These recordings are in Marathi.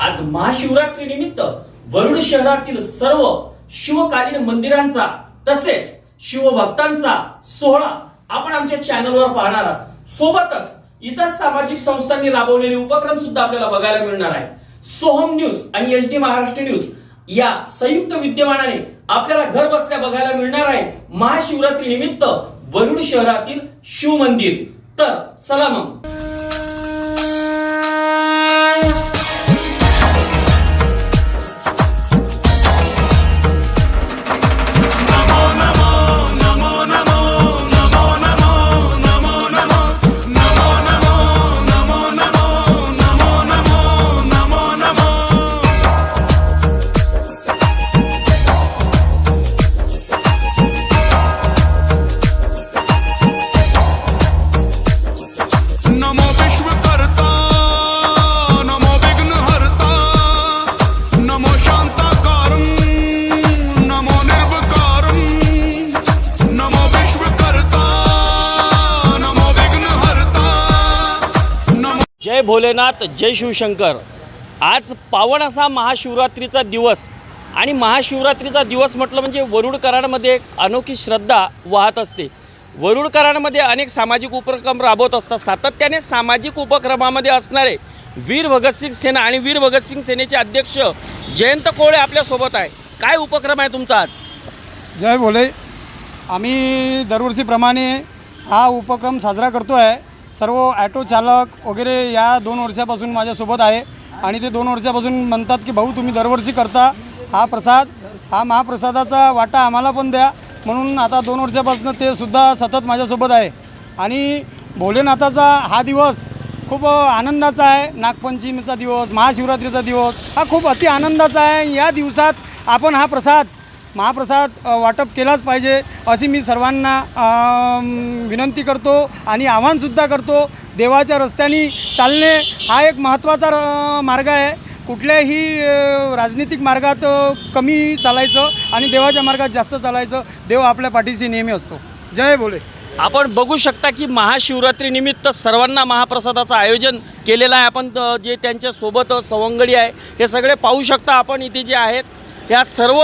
आज महाशिवरात्री निमित्त वरुड शहरातील सर्व शिवकालीन मंदिरांचा तसेच शिवभक्तांचा सोहळा आपण आमच्या चॅनलवर पाहणार आहात. सोबतच इतर सामाजिक संस्थांनी राबवलेले उपक्रम सुद्धा आपल्याला बघायला मिळणार आहे. सोहम न्यूज आणि एच डी महाराष्ट्र न्यूज या संयुक्त विद्यमानाने आपल्याला घर बसल्या बघायला मिळणार आहे. महाशिवरात्री निमित्त वरुड शहरातील शिव मंदिर. तर सलाम भोलेनाथ जय शिवशंकर. आज पावन असा महाशिवरात्रीचा दिवस आणि महाशिवरात्रीचा दिवस म्हटलं म्हणजे वरुडकरांडमध्ये एक अनोखी श्रद्धा वाहत असते. वरुडकरांडमध्ये अनेक सामाजिक उपक्रम राबवत असतात. सातत्याने सामाजिक उपक्रमामध्ये असणारे वीर भगतसिंग सेना आणि वीर भगतसिंग सेनेचे अध्यक्ष जयंत कोळे आपल्यासोबत आहे. काय उपक्रम आहे तुमचा आज? जय भोले. आम्ही दरवर्षीप्रमाणे हा उपक्रम साजरा करतो आहे सर्व ॲटो चालक वगैरे या दोन वर्षापासून माझ्यासोबत आहे. आणि ते दोन वर्षापासून म्हणतात की भाऊ तुम्ही दरवर्षी करता हा प्रसाद. हा महाप्रसादाचा वाटा आम्हाला पण द्या. म्हणून आता दोन वर्षापासून ते सुद्धा सतत माझ्यासोबत आहे. आणि भोलेनाथाचा हा दिवस खूप आनंदाचा आहे. नागपंचमीचा दिवस महाशिवरात्रीचा दिवस हा खूप अति आनंदाचा आहे. या दिवसात आपण हा प्रसाद महाप्रसाद वाटप केलाच पाहिजे अशी मी सर्वांना विनंती करतो आणि आव्हानसुद्धा करतो. देवाच्या रस्त्याने चालणे हा एक महत्त्वाचा र- मार्ग आहे. कुठल्याही राजनीतिक मार्गात कमी चालायचं आणि देवाच्या मार्गात जास्त चालायचं देव आपल्या पाठीशी नेहमी असतो. जय भोले. आपण बघू शकता की महाशिवरात्रीनिमित्त सर्वांना महाप्रसादाचं आयोजन केलेलं आहे. आपण जे त्यांच्यासोबत सवंगडी आहे हे सगळे पाहू शकता आपण इथे जे आहेत. ह्या सर्व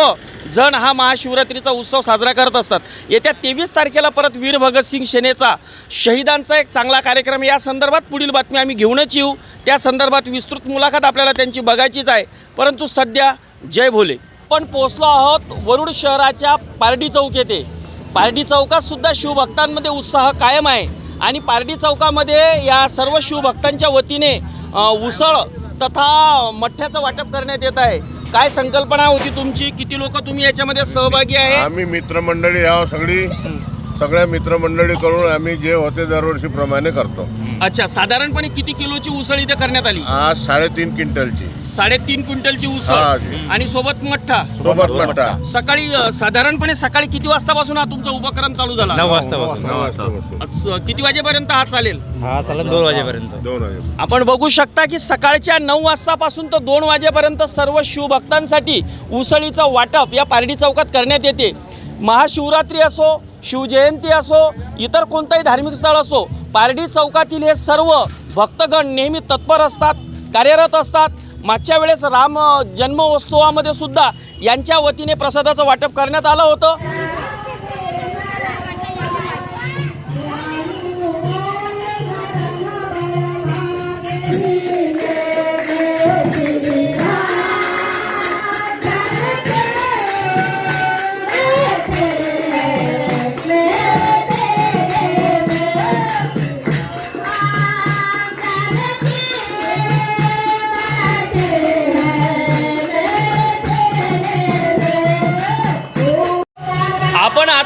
जण हा महाशिवरात्रीचा उत्सव साजरा करत असतात. येत्या तेवीस तारखेला परत वीर भगतसिंग सेनेचा शहीदांचा एक चांगला कार्यक्रम. या संदर्भात पुढील बातमी आम्ही घेऊनच येऊ. त्या संदर्भात विस्तृत मुलाखत आपल्याला त्यांची बघायचीच आहे. परंतु सध्या जय भोले. पण पोचलो आहोत वरुड शहराच्या पारडी चौक येथे. पारडी चौकात सुद्धा शिवभक्तांमध्ये उत्साह कायम आहे. आणि पारडी चौकामध्ये या सर्व शिवभक्तांच्या वतीने उसळ तथा मठ्ठ्याचं वाटप करण्यात येत आहे. काय संकल्पना होती तुमची? किती लोक तुम्ही याच्यामध्ये सहभागी आहे? आम्ही मित्रमंडळी या सगळी. सगळ्या मित्रमंडळी करून आम्ही जे होते दरवर्षीप्रमाणे करतो. अच्छा साधारणपणे किती किलोची उसळ इथे करण्यात आली? आज साडेतीन क्विंटलची. साडेतीन क्विंटलची हा, उसळ. आणि सोबत मठ्ठा. सोबत मट्टा सकाळी अ, साधारणपणे सकाळी किती वाजतापासून हा तुमचा उपक्रम चालू झाला? नऊ वाजतापासून नऊ वाजता किती वाजेपर्यंत हा चालेल? हा चालेल दोन वाजेपर्यंत. दोन आपण बघू शकता की सकाळच्या नऊ वाजतापासून तर दोन वाजेपर्यंत सर्व शिवभक्तांसाठी उसळीचं वाटप या पारडी चौकात करण्यात येते. महाशिवरात्री असो शिवजयंती असो इतर कोणताही धार्मिक स्थळ असो पारडी चौकातील हे सर्व भक्तगण नेहमी तत्पर असतात कार्यरत असतात. मागच्या वेळेस राम जन्मोत्सवामध्ये सुद्धा यांच्या वतीने प्रसादाचं वाटप करण्यात आलं होतं.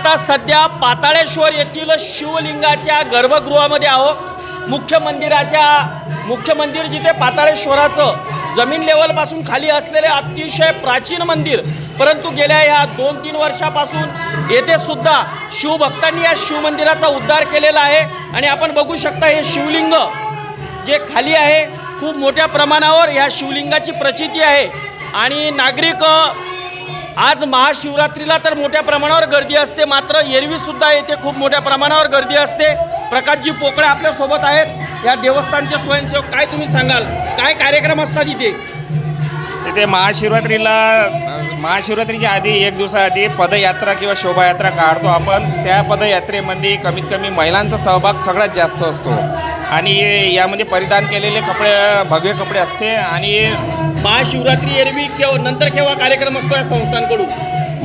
आता सध्या पाताळेश्वर येथील शिवलिंगाच्या गर्भगृहामध्ये आहोत मुख्य मंदिराच्या मुख्य मंदिर जिथे पाताळेश्वराचं जमीन लेवलपासून खाली असलेले अतिशय प्राचीन मंदिर परंतु गेल्या ह्या दोन तीन वर्षापासून येथे सुद्धा शिवभक्तांनी या शिवमंदिराचा उद्धार केलेला आहे. आणि आपण बघू शकता हे शिवलिंग जे खाली आहे खूप मोठ्या प्रमाणावर ह्या शिवलिंगाची प्रचिती आहे. आणि नागरिक आज महाशिवरात्रीला तर मोठ्या प्रमाणावर गर्दी असते. मात्र एरवीसुद्धा येथे खूप मोठ्या प्रमाणावर गर्दी असते. प्रकाशजी पोकळे आपल्यासोबत आहेत. या देवस्थानचे स्वयंसेवक काय तुम्ही सांगाल? काय कार्यक्रम असतात इथे? तिथे महाशिवरात्रीला महाशिवरात्रीच्या आधी एक दिवसाआधी पदयात्रा किंवा शोभायात्रा काढतो आपण. त्या पदयात्रेमध्ये कमीत कमी महिलांचा सहभाग सगळ्यात जास्त असतो. आणि यामध्ये परिधान केलेले कपडे भव्य कपडे असते. आणि महाशिवरात्री एरवी केव्हा नंतर केव्हा कार्यक्रम असतो या संस्थांकडून?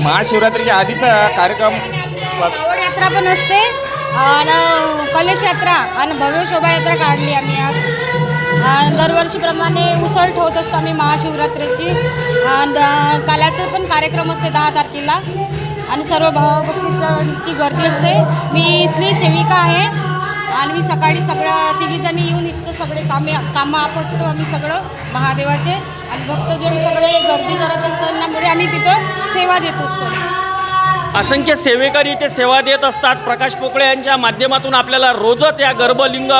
महाशिवरात्रीच्या आधीचा कार्यक्रम यात्रा पण असते. आणि कलश यात्रा आणि भव्य शोभायात्रा काढली आम्ही आज. दरवर्षीप्रमाणे उसळ ठेवत असतो आम्ही महाशिवरात्रीची. आणि द- पण कार्यक्रम असते दहा तारखेला. आणि सर्व भावभक्तीची गर्दी असते. मी इथली सेविका आहे. आणि मी सकाळी सगळ्या तिघीजणी येऊन इथं सगळे कामे कामं आपटतो आम्ही सगळं महादेवाचे. आणि भक्तजन सगळे गर्दी करत असतानामुळे आम्ही तिथं सेवा देत असतो. असंख्य सेवेकरी इथे सेवा देत असतात. प्रकाश पोकळे यांच्या माध्यमातून आपल्याला रोजच या गर्भलिंग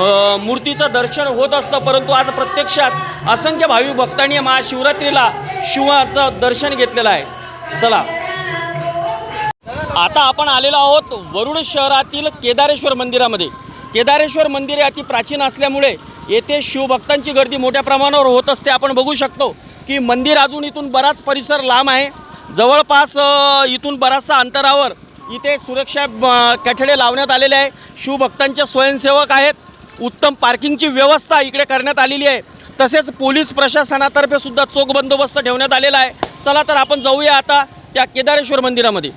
मूर्तीचं दर्शन होत असतं परंतु आज प्रत्यक्षात असंख्य भाविक भक्तांनी महाशिवरात्रीला शिवाचं दर्शन घेतलेलं आहे. चला. आता आपण आलेलो आहोत वरुड शहरातील केदारेश्वर मंदिरामध्ये. केदारेश्वर मंदिर हे अति प्राचीन असल्यामुळे येथे शिवभक्तांची गर्दी मोठ्या प्रमाणावर होत असते. आपण बघू शकतो की मंदिर अजून इथून बराच परिसर लांब आहे. जवळपास इथून बराचसा अंतरावर इथे सुरक्षा कठडे लावण्यात आलेले आहे. शिवभक्तांचे स्वयंसेवक आहेत. उत्तम पार्किंगची व्यवस्था इकडे करण्यात आलेली आहे. तसेच पोलीस प्रशासनातर्फे सुद्धा चोख बंदोबस्त ठेवण्यात आलेला आहे. चला तर आपण जाऊया आता त्या केदारेश्वर मंदिरामध्ये.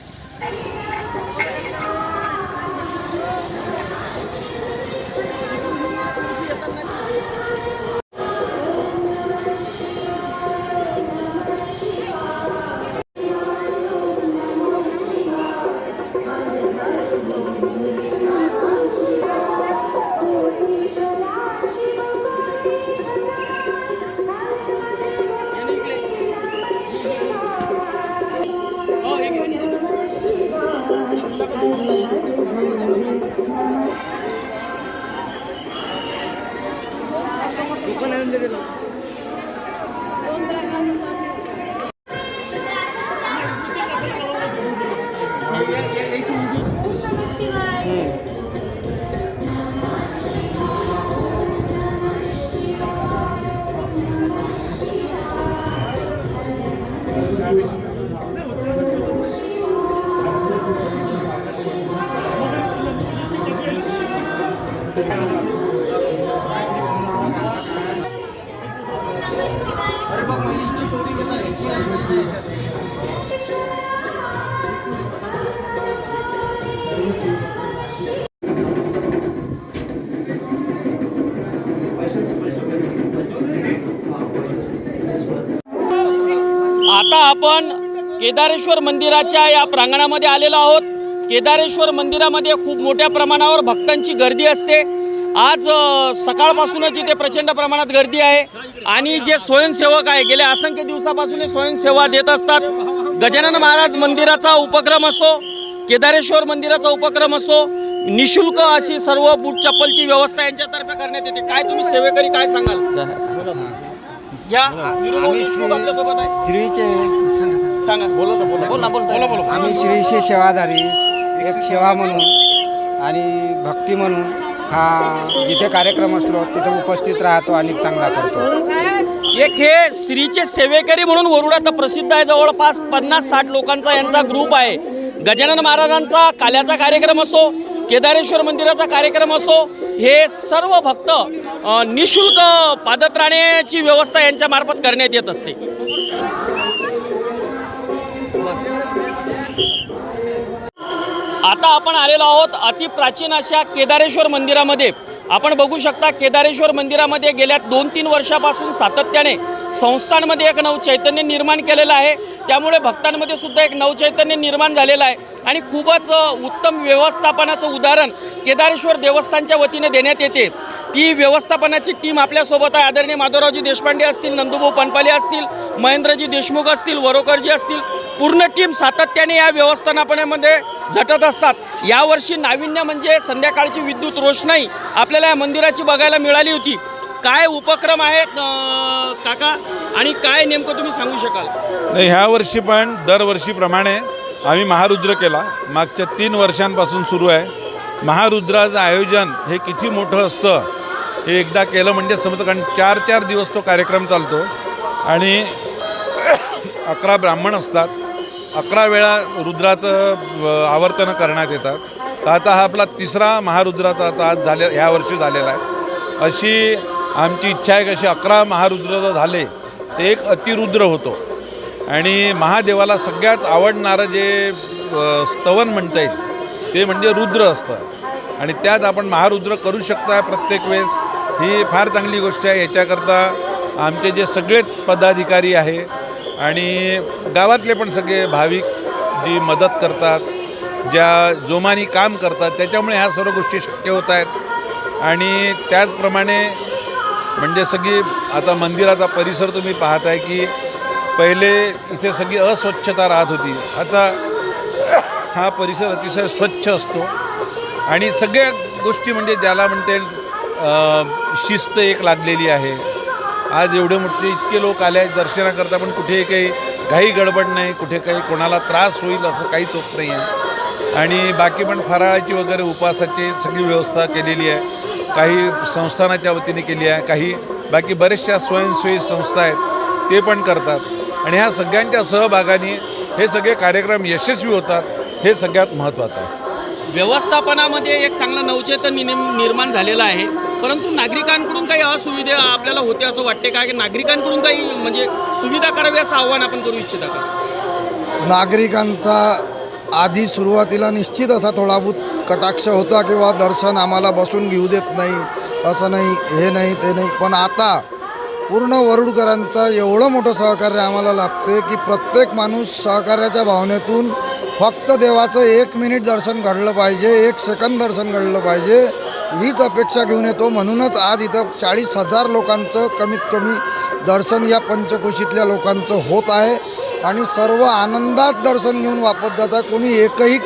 आता केदारेश्वर मंदिराच्या या प्रांगणामध्ये आलेलो आहोत. केदारेश्वर मंदिरामध्ये खूप मोठ्या प्रमाणावर भक्तांची गर्दी असते. आज सकाळपासूनच इथे प्रचंड प्रमाणात गर्दी आहे. आणि जे स्वयंसेवक आहे गेल्या असंख्य दिवसापासून हे स्वयंसेवा देत असतात. गजानन महाराज मंदिराचा उपक्रम असो केदारेश्वर मंदिराचा उपक्रम असो निशुल्क अशी सर्व बूट चप्पलची व्यवस्था यांच्यातर्फे करण्यात येते. काय तुम्ही सेवेकरी काय सांगाल? या श्रीचे सांगा. बोला ना बोला. बोला ना बोला बोला. आम्ही सेवाधारी एक सेवा म्हणून आणि भक्ती म्हणून हा जिथे कार्यक्रम असलो तिथे उपस्थित राहतो आणि चांगला करतो. एक हे श्रीचे सेवेकरी म्हणून वरुडात प्रसिद्ध आहे. जवळपास पन्नास साठ लोकांचा यांचा ग्रुप आहे. गजानन महाराजांचा काल्याचा कार्यक्रम असो केदारेश्वर मंदिराचा कार्यक्रम असो हे सर्व भक्त निशुल्क पादत्राण्याची व्यवस्था यांच्या मार्फत करण्यात येत असते. आता आपण आलेलो आहोत अतिप्राचीन अशा केदारेश्वर मंदिरामध्ये. आपण बघू शकता केदारेश्वर मंदिरामध्ये गेल्या दोन तीन वर्षापासून सातत्याने संस्थांमध्ये एक नवचैतन्य निर्माण केलेलं आहे. त्यामुळे भक्तांमध्ये सुद्धा एक नवचैतन्य निर्माण झालेलं आहे. आणि खूपच उत्तम व्यवस्थापनाचं उदाहरण केदारेश्वर देवस्थानच्या वतीने देण्यात येते. ती व्यवस्थापनाची टीम आपल्यासोबत आहे. आदरणीय माधवरावजी देशपांडे असतील नंदुभाऊ पनपाले असतील महेंद्रजी देशमुख असतील वरोकरजी असतील पूर्ण टीम सातत्याने या व्यवस्थापनामध्ये झटत असतात. यावर्षी नाविन्य म्हणजे संध्याकाळची विद्युत रोषणाई आपल्याला या मंदिराची बघायला मिळाली होती. काय उपक्रम आहेत काका? आणि काय नेमकं तुम्ही सांगू शकाल? नाही ह्या वर्षी पण दरवर्षीप्रमाणे आम्ही महारुद्र केला. मागच्या तीन वर्षांपासून सुरू आहे. महारुद्राचं आयोजन हे किती मोठं असतं हे एकदा केलं म्हणजे समजतं कारण चार चार दिवस तो कार्यक्रम चालतो. आणि अकरा ब्राह्मण असतात. अकरा वेळा रुद्राचं आवर्तनं करण्यात येतात तर आता हा आपला तिसरा महारुद्राचा आता आज झाले ह्या वर्षी झालेला आहे. अशी आमची इच्छा आहे की असे अकरा महारुद्र जर झाले ते एक अतिरुद्र होतो. आणि महादेवाला सगळ्यात आवडणारं जे स्तवन म्हणता येईल ते म्हणजे रुद्र असतं. आणि त्यात आपण महारुद्र करू शकता प्रत्येक वेळेस. ही फार चांगली गोष्ट आहे. याच्याकरता आमचे जे सगळेच पदाधिकारी आहे आणि गावातले पण सगळे भाविक जी मदत करतात ज्या जोमानी काम करतात त्याच्यामुळे ह्या सर्व गोष्टी शक्य होत आहेत. आणि त्याचप्रमाणे म्हणजे सगळी आता मंदिराचा परिसर तुम्ही पाहत आहे की पहिले इथे सगळी अस्वच्छता राहत होती. आता हा परिसर अतिशय स्वच्छ असतो. आणि सगळ्या गोष्टी म्हणजे ज्याला म्हणता येईल शिस्त एक लागलेली आहे. आज एवढे मोठे इतके लोक आले आहेत दर्शनाकरता पण कुठे काही घाई गडबड नाही कुठे काही कोणाला त्रास होईल असं काहीच होत नाही आहे. आणि बाकी पण फराळाची वगैरे उपवासाची सगळी व्यवस्था केलेली आहे. काही संस्थानाच्या वतीने केली आहे. काही बाकी बऱ्याचशा स्वयंसेवी संस्था आहेत ते पण करतात. आणि ह्या सगळ्यांच्या सहभागाने हे सगळे कार्यक्रम यशस्वी होतात हे सगळ्यात महत्त्वाचं आहे. व्यवस्थापनामध्ये एक चांगलं नवचेतन निम- निर्माण झालेलं आहे. परंतु नागरिकांकडून काही असुविधा आपल्याला होते असं वाटते का? की नागरिकांकडून काही म्हणजे सुविधा करावी असं आव्हान आपण करू इच्छिता का? नागरिकांचा आधी सुरुवातीला निश्चित असा थोडाभूत कटाक्ष होता किंवा दर्शन आम्हाला बसून घेऊ देत नाही असं नाही हे नाही ते नाही. पण आता पूर्ण वरुडकरांचं एवढं मोठं सहकार्य आम्हाला लाभते की प्रत्येक माणूस सहकार्याच्या भावनेतून फक्त देवाचं एक मिनिट दर्शन घडलं पाहिजे एक सेकंद दर्शन घडलं पाहिजे हीच अपेक्षा घेऊन येतो. म्हणूनच आज इथं चाळीस हजार लोकांचं कमीत कमी दर्शन या पंचकोशीतल्या लोकांचं होत आहे. आणि सर्व आनंदात दर्शन घेऊन वापस जात आहे. कोणी एकही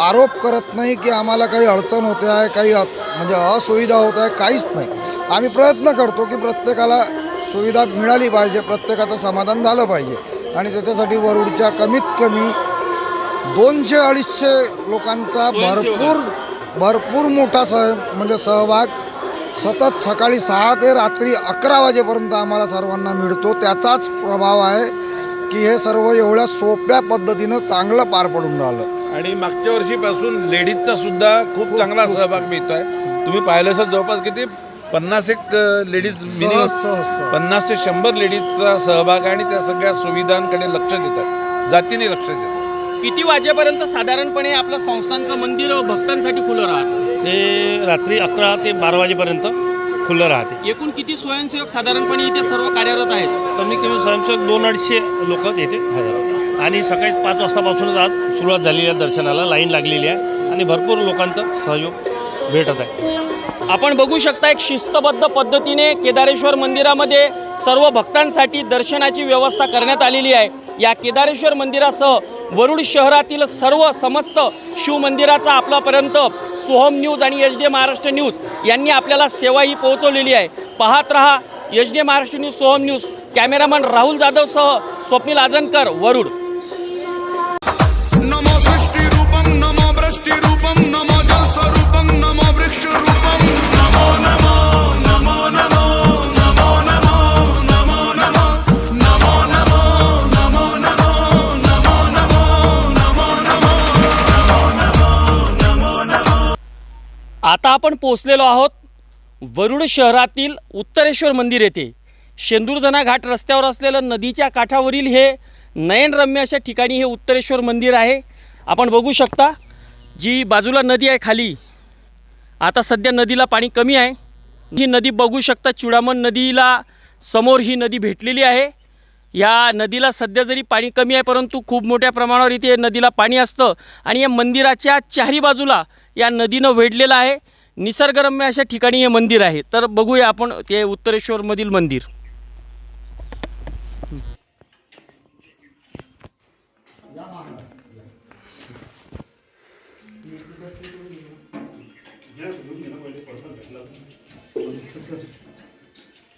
आरोप करत नाही की आम्हाला काही अडचण होते आहे काही अ- म्हणजे असुविधा होत आहे काहीच नाही. आम्ही प्रयत्न करतो की प्रत्येकाला सुविधा मिळाली पाहिजे प्रत्येकाचं समाधान झालं पाहिजे. आणि त्याच्यासाठी वरुडच्या कमीत कमी दोनशे अडीचशे लोकांचा भरपूर भरपूर मोठा सह म्हणजे सहभाग. सतत सकाळी सहा ते रात्री अकरा वाजेपर्यंत आम्हाला सर्वांना मिळतो. त्याचाच प्रभाव आहे की हे सर्व एवढ्या सोप्या पद्धतीनं चांगलं पार पडून राहिलं. आणि मागच्या वर्षीपासून लेडीजचा सुद्धा खूप चांगला सहभाग मिळतो आहे तुम्ही पाहिलं असेल जवळपास किती? पन्नास एक लेडीज मिनिमम. पन्नास ते शंभर लेडीजचा सहभाग आहे आणि त्या सगळ्या सुविधांकडे लक्ष देतात. जातीने लक्ष देतात. किती वाजेपर्यंत साधारणपणे आपलं संस्थांचं मंदिर भक्तांसाठी खुलं राहतं? ते रात्री अकरा ते बारा वाजेपर्यंत खुलं राहते. एकूण किती स्वयंसेवक साधारणपणे इथे सर्व कार्यरत आहेत? कमी कमी स्वयंसेवक दोन अडीचशे लोक येते हजर आणि सकाळी पाच वाजतापासूनच आज सुरुवात झालेली आहे दर्शनाला. लाईन लागलेली आहे. आणि भरपूर लोकांचा सहयोग भेटत आहे. आपण बघू शकता एक शिस्तबद्ध पद्धतीने केदारेश्वर मंदिरामध्ये सर्व भक्तांसाठी दर्शनाची व्यवस्था करण्यात आलेली आहे. या केदारेश्वर मंदिरासह वरुड शहरातील सर्व समस्त शिवमंदिराचा आपल्यापर्यंत सोहम न्यूज आणि एच डी महाराष्ट्र न्यूज यांनी आपल्याला सेवा ही पोहोचवलेली आहे. पाहत रहा H D Maharashtra news Soham news. Cameraman Rahul जाधवसह Swapnil Ajankar Warud. आपण पोचलेलो आहोत. वरुड शहरातील उत्तरेश्वर मंदिर येथे. शेंदूरजना घाट रस्त्यावर असलेलं नदीच्या काठावरील हे नयनरम्य अशा ठिकाणी हे उत्तरेश्वर मंदिर आहे. आपण बघू शकता जी बाजूला नदी आहे खाली. आता सध्या नदीला पाणी कमी आहे. ही नदी बघू शकता चुडामण नदीला समोर ही नदी भेटलेली आहे. या नदीला सध्या जरी पाणी कमी आहे परंतु खूप मोठ्या प्रमाणावर इथे नदीला पाणी असतं. आणि या मंदिराच्या चारी बाजूला या नदीनं वेढलेलं आहे. निसर्गरम्य अशा ठिकाणी हे मंदिर आहे. तर बघूया आपण ते उत्तरेश्वरमधील मंदिर.